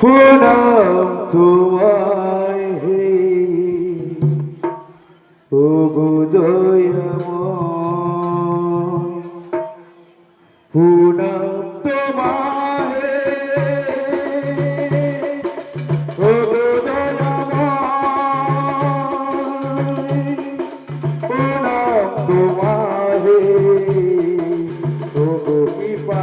প্রণাম তোমায় হে। প্রণাম তোমায় প্রণাম তোমায় ও কৃপা